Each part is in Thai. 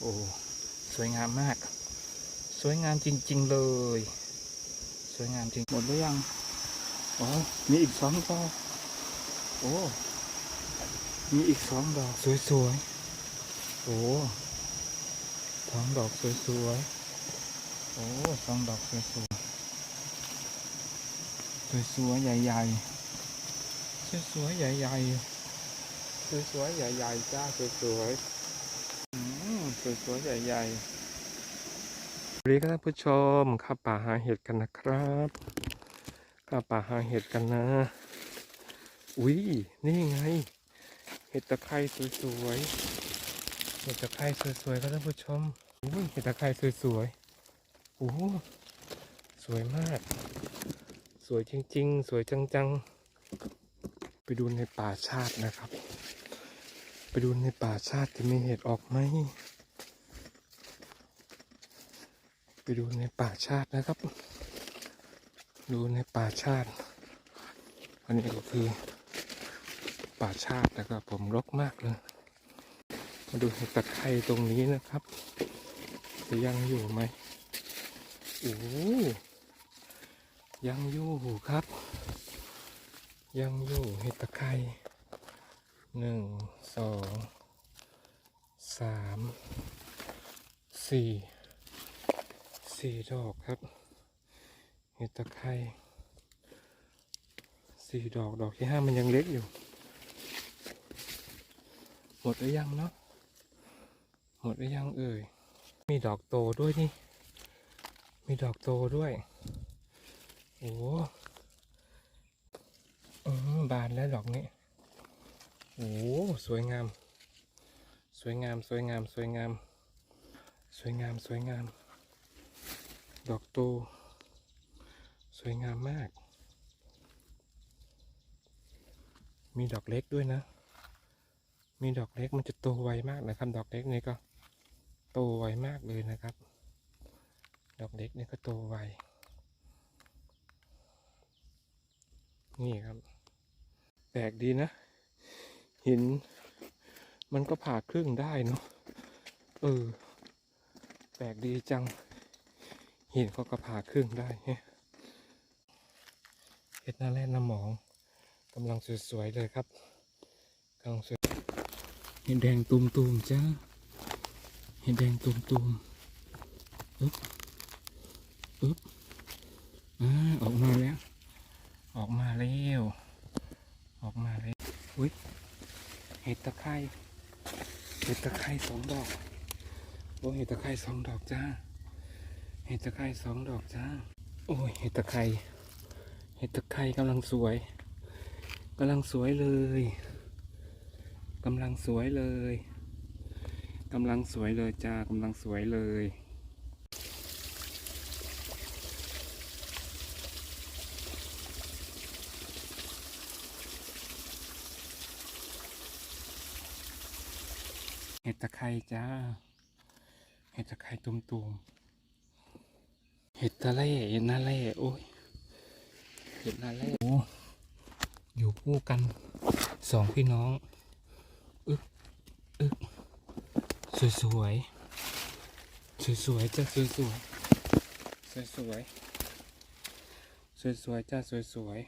โอ้สวยงามมาก สวยงามจริง ๆ เลย สวยงามจริงหมดหรือยังอ๋อมีอีกสองดอกโอ้มีอีกสองดอกสวยๆโอ้สองดอกสวยๆโอ้สองดอกสวยๆสวยๆใหญ่ๆสวยๆใหญ่ๆสวยๆใหญ่ๆจ้าสวยๆ สวยๆใหญ่ๆสวัสดีครับท่านผู้ชมข้าป่าหาเห็ดกันนะครับข้าป่าหาเห็ดกันนะ อุ้ยนี่ไง เห็ดตะไคร้สวยๆ เห็ดตะไคร้สวยๆครับท่านผู้ชมอุ้ยเห็ดตะไคร้สวยๆโอ้โหสวยมาก สวยจริงๆ สวยจังๆ ไปดูในป่าชาตินะครับ ไปดูในป่าชาติจะมีเห็ดออกไหม ไปดูในป่าชาตินะครับ ดูในป่าชาติ อันนี้ก็คือป่าชาตินะครับผมรกมากเลย มาดูเห็ดตะไคร้ตรงนี้นะครับ จะยังอยู่ไหมโอ้ยังอยู่ครับ ยังอยู่เห็ดตะไคร้หนึ่งสองสามสี่ สี่ดอกครับเห็ดตะไคร้สี่ดอกดอกที่ห้ามันยังเล็กอยู่ หมดหรือยังเนาะหมดหรือยังเอ่ยมีดอกโตด้วยนี่ มีดอกโตด้วยโอ้บานแล้วดอกนี้โอ้สวยงาม สวยงาม สวยงาม สวยงาม สวยงาม สวยงาม ดอกโต สวยงามมาก มีดอกเล็กด้วยนะ มีดอกเล็กมันจะโตไวมากนะครับ ดอกเล็กนี่ก็โตไวมากเลยนะครับ ดอกเล็กนี่ก็โตไว นี่ครับ แปลกดีนะ หิน มันก็ผ่าครึ่งได้เนาะ เออ แปลกดีจัง หินเขาก็ผ่าครึ่งได้เฮ้เห็ดหน้าแร่น้ำหมองกำลังสวยๆเลยครับกำลังสวยเห็ดแดงตุ่มๆจ้าเห็ดแดงตุ่มๆปึ๊บปึ๊บอ่าออกมาแล้ว ออกมาแล้วออกมาแล้วอุ้ยเห็ดตะไคร้เห็ดตะไคร้สองดอกโอ้เห็ดตะไคร้สองดอกจ้า เห็ดตะไคร้สองดอกจ้า โอ้ยเห็ดตะไคร้เห็ดตะไคร้กำลังสวยกำลังสวยเลยกำลังสวยเลยกำลังสวยเลยจ้ากำลังสวยเลยเห็ดตะไคร้จ้า เห็ดตะไคร้ตุ่มๆ เห็ดตะเล่เห็ดนาเล่โอ้ยเห็ดนาเล่โอ้อยู่คู่กันสองพี่น้องอึกอึกสวยสวยสวยสวยๆจ้าสวยสวยสวยสวยสวยสวยๆจ้าสวยสวย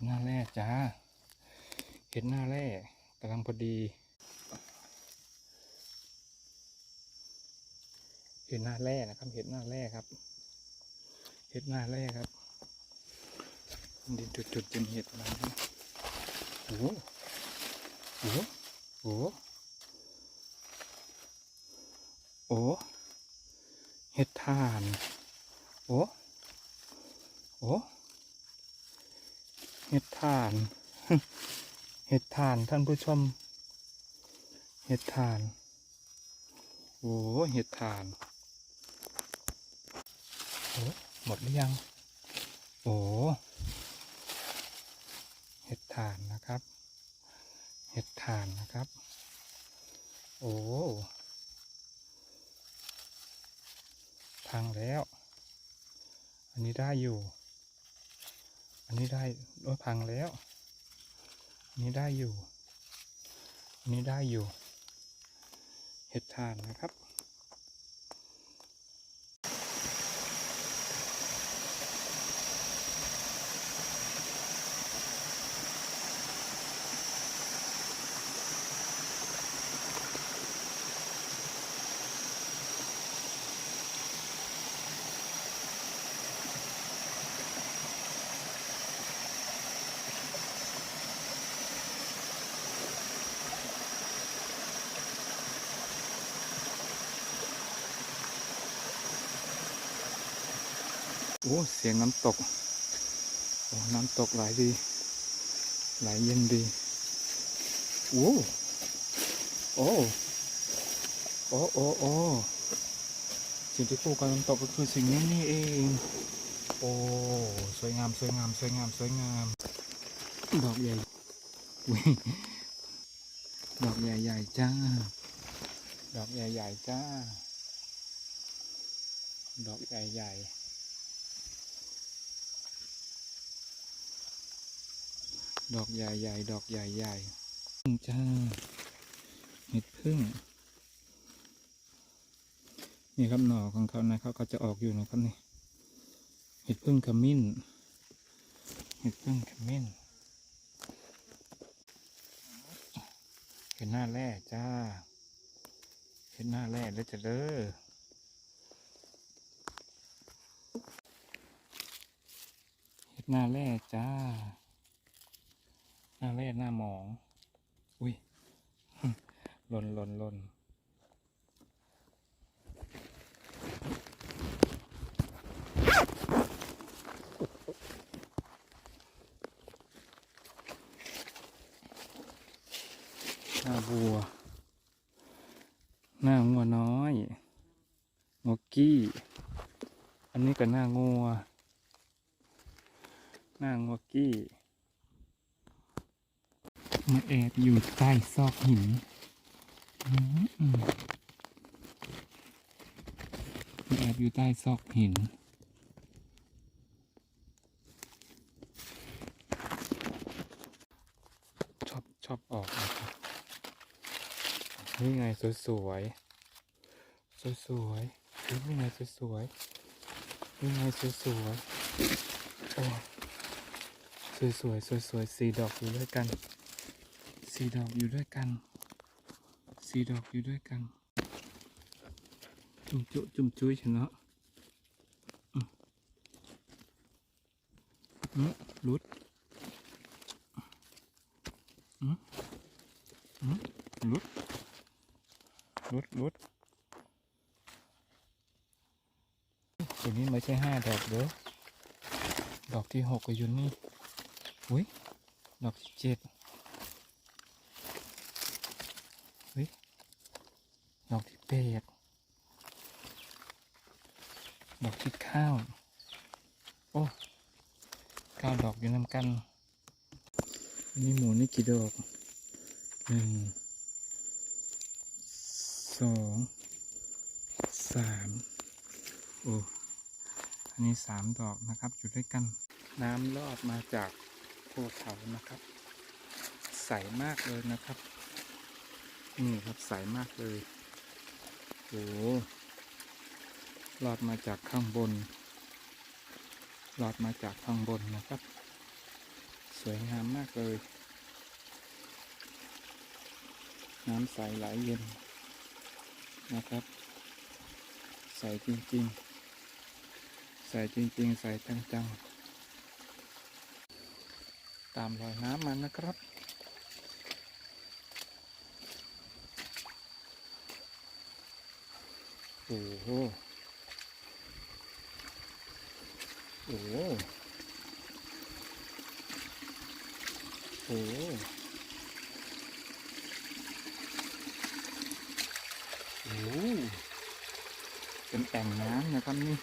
ดหน้าแร่จ้า เห็ดหน้าแร่กำลังพอดี เห็ดหน้าแร่นะครับ เห็ดหน้าแร่ครับ เห็ดหน้าแร่ครับ ดินจุดๆเป็นเห็ดอะไรนะโอ้โหโอ้โหโอ้โหโอ้เห็ดทาน โอ้โอ้ เห็ดทาน เห็ดทานท่านผู้ชม เห็ดทาน โอ้เห็ดทานโอ้หมดหรือยัง โอ้เห็ดทานนะครับ เห็ดทานนะครับ โอ้พังแล้ว อันนี้ได้อยู่ อันนี้ได้โอ้ยพังแล้ว อันนี้ได้อยู่ อันนี้ได้อยู่ เห็ดทานนะครับ โอ้เสียงน้ำตกโอ้น้ำตกไหลดี ไหลเย็นดีโอ้โอ้โอ้โอ้โอ้สิ่งที่คู่กับน้ำตกก็คือสิ่งนี้นี่เอง โอ้สวยงามสวยงามสวยงามสวยงาม ดอกใหญ่ดอกใหญ่ๆจ้า ดอกใหญ่ๆจ้า ดอกใหญ่ๆ ดอกใหญ่ๆ ดอกใหญ่ๆพึ่งจ้าเห็ดพึ่ง นี่ครับหน่อของเขานะครับก็จะออกอยู่นะครับนี่ เห็ดพึ่งขมิ้น เห็ดพึ่งขมิ้น เห็ดหน้าแร่จ้า เห็ดหน้าแร่แล้วจะเด้อเห็ดหน้าแร่จ้า หน้าแร่หน้าหมอง อุ้ยหล่นหล่นหล่นหน้าบัว หน้างัวน้อยงัวกี้ อันนี้ก็หน้างัว หน้างัวกี้ มาแอบอยู่ใต้ซอกหินมาแอบอยู่ใต้ซอกหิน ชอบชอบออกนะครับนี่ไงสวยสวยสวยสวยนี่ไงสวยสวยนี่ไงสวยสวยโอ้สวยสวยสวยสวยสี่ดอกอยู่ด้วยกัน สีดอกอยู่ด้วยกันสีดอกอยู่ด้วยกัน จุ่มจุจุ่มจุ้ยฉันเนาะอืมอืมรุดอืมอืมรุดรุดรุดตัวนี้ไม่ใช่ห้าดอกเด้อดอกที่หกก็อยู่นี่อุ้ยดอกที่เจ็ด ดอกที่แปดดอกที่ข้าว โอ้เก้าดอกอยู่นำกันอัน นี้หมูนี่กี่ดอกหนึ่งสองสามโอ้อันนี้สามดอกนะครับอยู่ด้วยกัน น้ำลอดมาจากภูเขานะครับ ใสมากเลยนะครับ นี่ครับใสมากเลย โอ้ลอดมาจากข้างบนลอดมาจากข้างบนนะครับ สวยงามมากเลย น้ำใสไหลเย็นนะครับ ใสจริงๆ ใสจริงๆ ใสจังๆ ตามรอยน้ำมันนะครับ โอ้โหโอ้โหโอ้โหโอ้โหเป็นแอ่งน้ำนะครับนี่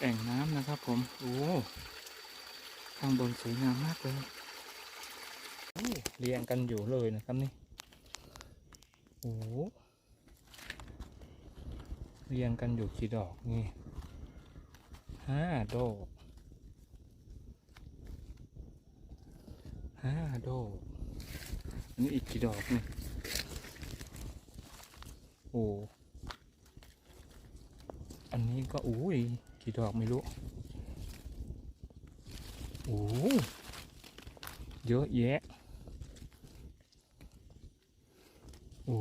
แอ่งน้ำนะครับผม โอ้ข้างบนสวยงามมากเลยเรียงกันอยู่เลยนะครับนี่ โอ้ เรียงกันอยู่กี่ดอกนี่ห้าดอกห้าดอกอันนี้อีกกี่ดอกนี่โอ้อันนี้ก็อุ้ยกี่ดอกไม่รู้โอ้เยอะแยะโอ้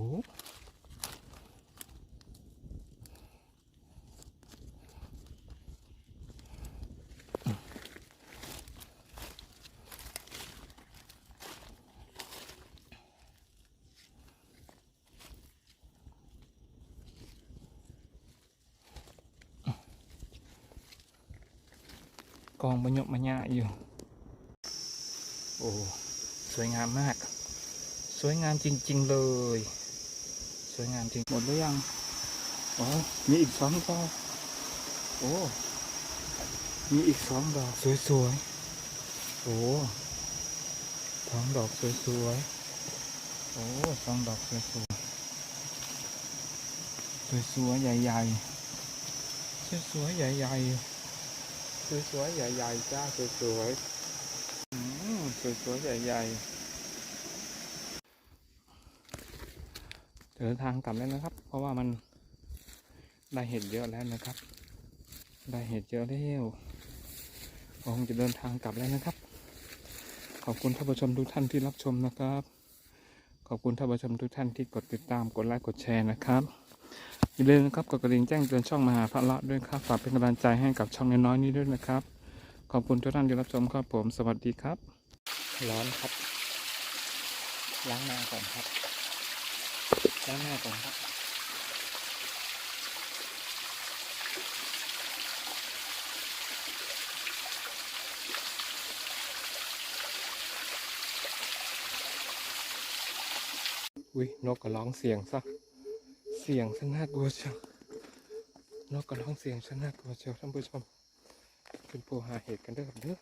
กองบรรยกบรรยะอยู่ โอ้สวยงามมาก สวยงามจริง ๆ เลย สวยงามจริงหมดหรือยังอ๋อมีอีกสองดอกโอ้มีอีกสองดอกสวยๆโอ้สองดอกสวยๆโอ้สองดอกสวยๆสวยๆใหญ่ๆสวยๆใหญ่ๆ สวยๆใหญ่ๆจ้าสวยๆอืมสวยๆใหญ่ๆเดินทางกลับแล้วนะครับ เพราะว่ามันได้เห็ดเยอะแล้วนะครับ ได้เห็ดเยอะแล้วคงจะเดินทางกลับแล้วนะครับ ขอบคุณท่านผู้ชมทุกท่านที่รับชมนะครับ ขอบคุณท่านผู้ชมทุกท่านที่กดติดตามกดไลค์กดแชร์นะครับ อย่าลืมนะครับกดกระดิ่งแจ้งเตือนช่องมหาพระเลาะด้วยครับฝากเป็นกำลังใจให้กับช่องน้อยๆนี้ด้วยนะครับ ขอบคุณทุกท่านที่รับชมครับผม สวัสดีครับ ร้อนครับ ล้างหน้าก่อนครับ ล้างหน้าก่อนครับอุ้ยนกก็ร้องเสียงซะ เสียงฉัน่ากลัวเชียวนกก็ร้องเสียงฉัน่ากลัวเชียวท่านผู้ชมเป็นผู้หาเหตุกันเด้อครับเด้อ